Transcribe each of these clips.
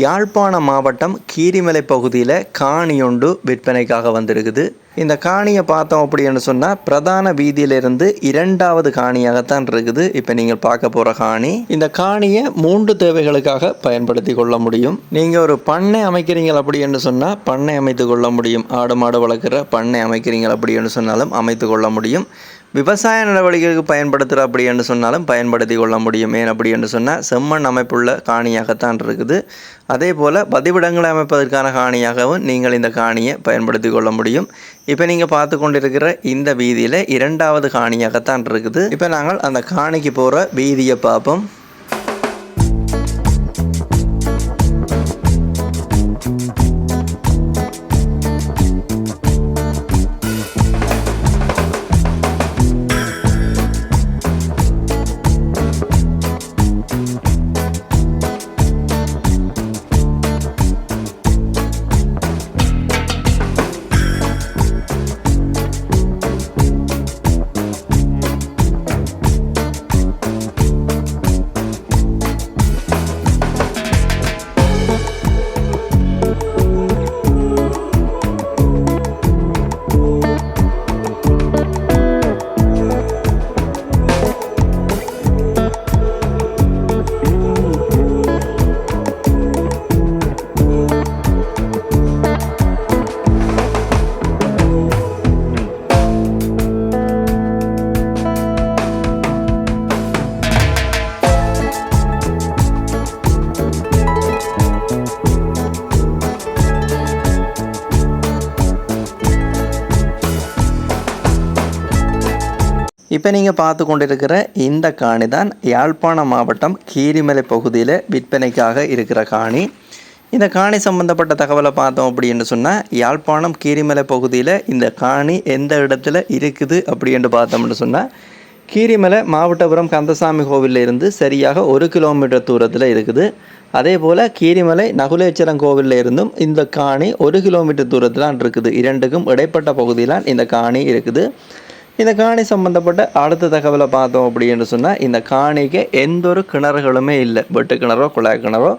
யாழ்ப்பாண மாவட்டம் கீரிமலை பகுதியில் காணி ஒன்று விற்பனைக்காக வந்திருக்குது. இந்த காணியை பார்த்தோம் அப்படின்னு சொன்னால் பிரதான வீதியிலிருந்து இரண்டாவது காணியாகத்தான் இருக்குது. இப்போ நீங்கள் பார்க்க போகிற காணி. இந்த காணியை மூன்று தேவைகளுக்காக பயன்படுத்தி கொள்ள முடியும். நீங்கள் ஒரு பண்ணை அமைக்கிறீங்க அப்படின்னு சொன்னால் பண்ணை அமைத்து கொள்ள முடியும். ஆடு மாடு வளர்க்குற பண்ணை அமைக்கிறீங்க அப்படின்னு சொன்னாலும் அமைத்து கொள்ள முடியும். விவசாய நடவடிக்கைகளுக்கு பயன்படுத்துகிற அப்படி என்று சொன்னாலும் பயன்படுத்தி கொள்ள முடியும். ஏன் அப்படி என்று சொன்னால் செம்மண் அமைப்புள்ள காணியாகத்தான் இருக்குது. அதே போல் பதிவிடங்களை அமைப்பதற்கான காணியாகவும் நீங்கள் இந்த காணியை பயன்படுத்தி கொள்ள முடியும். இப்போ நீங்கள் பார்த்து கொண்டிருக்கிற இந்த வீதியில் இரண்டாவது காணியாகத்தான் இருக்குது. இப்போ நாங்கள் அந்த காணிக்கு போகிற வீதியை பார்ப்போம். இப்போ நீங்கள் பார்த்து கொண்டிருக்கிற இந்த காணி தான் யாழ்ப்பாணம் மாவட்டம் கீரிமலை பகுதியில் விற்பனைக்காக இருக்கிற காணி. இந்த காணி சம்பந்தப்பட்ட தகவலை பார்த்தோம் அப்படின்னு சொன்னால் யாழ்ப்பாணம் கீரிமலை பகுதியில் இந்த காணி எந்த இடத்துல இருக்குது அப்படின்னு பார்த்தோம்னு சொன்னால் கீரிமலை மாவட்டபுரம் கந்தசாமி கோவிலில் இருந்து சரியாக ஒரு கிலோமீட்டர் தூரத்தில் இருக்குது. அதே போல் கீரிமலை நகுலேச்சரம் கோவிலில் இருந்தும் இந்த காணி ஒரு கிலோமீட்டர் தூரத்தில் இருக்குது. இரண்டுக்கும் இடைப்பட்ட பகுதியிலாம் இந்த காணி இருக்குது. இந்த காணி சம்மந்தப்பட்ட அடுத்த தகவலை பார்த்தோம் அப்படின்னு சொன்னால் இந்த காணிக்கு எந்த ஒரு கிணறுகளுமே இல்லை. வெட்டு கிணறோ குழாய் கிணறோ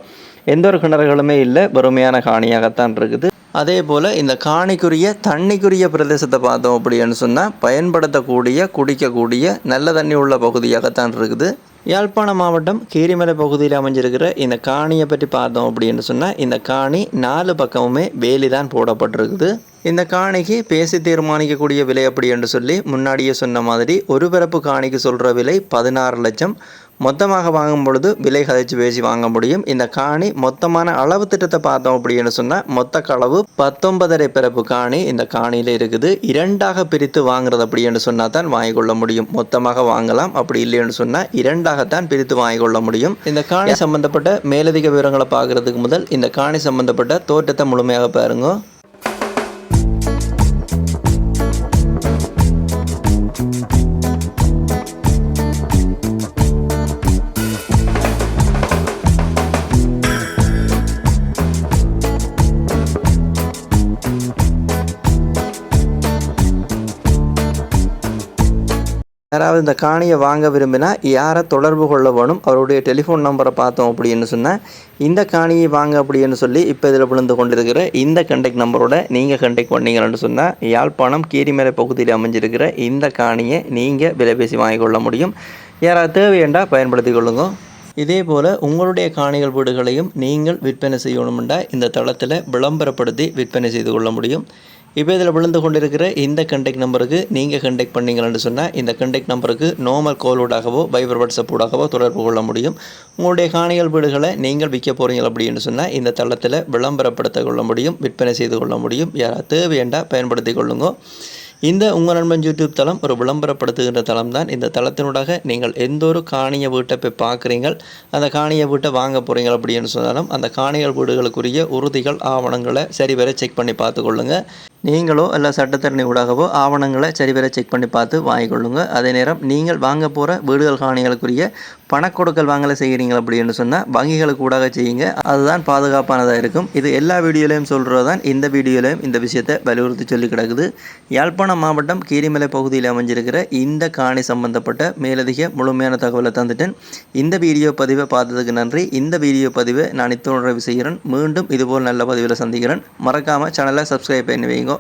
எந்த ஒரு கிணறுகளுமே இல்லை. வறுமையான காணியாகத்தான் இருக்குது. அதே போல் இந்த காணிக்குரிய தண்ணிக்குரிய பிரதேசத்தை பார்த்தோம் அப்படின்னு சொன்னால் பயன்படுத்தக்கூடிய குடிக்கக்கூடிய நல்ல தண்ணி உள்ள பகுதியாகத்தான் இருக்குது. யாழ்ப்பாணம் மாவட்டம் கீரிமலை பகுதியில் அமைஞ்சிருக்கிற இந்த காணியை பற்றி பார்த்தோம் அப்படின்னு சொன்னால் இந்த காணி நாலு பக்கமுமே வேலி தான் போடப்பட்டிருக்குது. இந்த காணிக்கு பேசி தீர்மானிக்கக்கூடிய விலை அப்படி என்று சொல்லி முன்னாடியே சொன்ன மாதிரி ஒரு பிறப்பு காணிக்கு சொல்கிற விலை பதினாறு லட்சம் மொத்தமாக வாங்கும் பொழுது விலை கதைச்சு பேசி வாங்க முடியும். இந்த காணி மொத்தமான அளவு திட்டத்தை பார்த்தோம் அப்படின்னு சொன்னால் மொத்த களவு பத்தொன்பதரை பிறப்பு காணி இந்த காணியில் இருக்குது. இரண்டாக பிரித்து வாங்குறது அப்படின்னு சொன்னால் தான் வாங்கிக்கொள்ள முடியும். மொத்தமாக வாங்கலாம் அப்படி இல்லைன்னு சொன்னால் இரண்டாகத்தான் பிரித்து வாங்கிக்கொள்ள முடியும். இந்த காணி சம்பந்தப்பட்ட மேலதிக விவரங்களை பார்க்கறதுக்கு முதல் இந்த காணி சம்பந்தப்பட்ட தோட்டத்தை முழுமையாக பாருங்க. யாராவது இந்த காணியை வாங்க விரும்பினா யாரை தொடர்பு கொள்ள வேணும் அவருடைய டெலிஃபோன் நம்பரை பார்த்தோம் அப்படின்னு சொன்னால் இந்த காணியை வாங்க அப்படின்னு சொல்லி இப்போ இதில் விழுந்து கொண்டிருக்கிற இந்த கண்டெக்ட் நம்பரோட நீங்கள் கண்டெக்ட் பண்ணீங்கன்னு சொன்னால் யாழ்ப்பாணம் கீரிமலை பகுதியில் அமைஞ்சிருக்கிற இந்த காணியை நீங்கள் விலை பேசி வாங்கிக்கொள்ள முடியும். யாராவது தேவையண்டா பயன்படுத்தி கொள்ளுங்க. இதே போல் உங்களுடைய காணிகள் வீடுகளையும் நீங்கள் விற்பனை செய்யணுமெண்டா இந்த தளத்தில் விளம்பரப்படுத்தி விற்பனை செய்து கொள்ள முடியும். இப்போ இதில் விழுந்து கொண்டிருக்கிற இந்த கண்டெக்ட் நம்பருக்கு நீங்கள் கண்டெக்ட் பண்ணீங்கன்னு சொன்னால் இந்த கண்டெக்ட் நம்பருக்கு நார்மல் கோலோடாகவோ வைபர் வாட்ஸ்அப் ஊடாகவோ தொடர்பு கொள்ள முடியும். உங்களுடைய காணிகள் வீடுகளை நீங்கள் விற்க போகிறீங்க அப்படின்னு சொன்னால் இந்த தளத்தில் விளம்பரப்படுத்த கொள்ள முடியும் விற்பனை செய்து கொள்ள முடியும். யாராவது தேவையண்டா பயன்படுத்தி கொள்ளுங்க. இந்த உங்கள் நண்பன் யூடியூப் தளம் ஒரு விளம்பரப்படுத்துகின்ற தளம் தான். இந்த தளத்தினூடாக நீங்கள் எந்த ஒரு காணிய வீட்டை போய் பார்க்குறீங்க அந்த காணிய வீட்டை வாங்க போகிறீங்க அப்படின்னு சொன்னாலும் அந்த காணிகள் வீடுகளுக்குரிய உறுதிகள் ஆவணங்களை சரிவர செக் பண்ணி பார்த்துக்கொள்ளுங்கள் நீங்களோ அல்ல சட்டத்தரணி ஊடாகவோ ஆவணங்களை சரிவர செக் பண்ணி பார்த்து வாங்கிக்கொள்ளுங்க. அதே நேரம் நீங்கள் வாங்க போகிற வீடுகள் காணிகளுக்குரிய பணக்கொடுக்கல் வாங்கலை செய்கிறீங்க அப்படின்னு சொன்னால் வங்கிகளுக்கு ஊடாக செய்யுங்க. அதுதான் பாதுகாப்பானதாக இருக்கும். இது எல்லா வீடியோலையும் சொல்கிறது தான். இந்த வீடியோலையும் இந்த விஷயத்தை வலியுறுத்தி சொல்லி கிடக்குது. யாழ்ப்பாணம் மாவட்டம் கீரிமலை பகுதியில் அமைஞ்சிருக்கிற இந்த காணி சம்பந்தப்பட்ட மேலதிக முழுமையான தகவலை தந்துட்டேன். இந்த வீடியோ பதிவை பார்த்ததுக்கு நன்றி. இந்த வீடியோ பதிவை நான் இத்தோடு செய்கிறேன். மீண்டும் இதுபோல் நல்ல பதிவில் சந்திக்கிறேன். மறக்காமல் சேனலை சப்ஸ்கிரைப் பண்ணி வைங்க.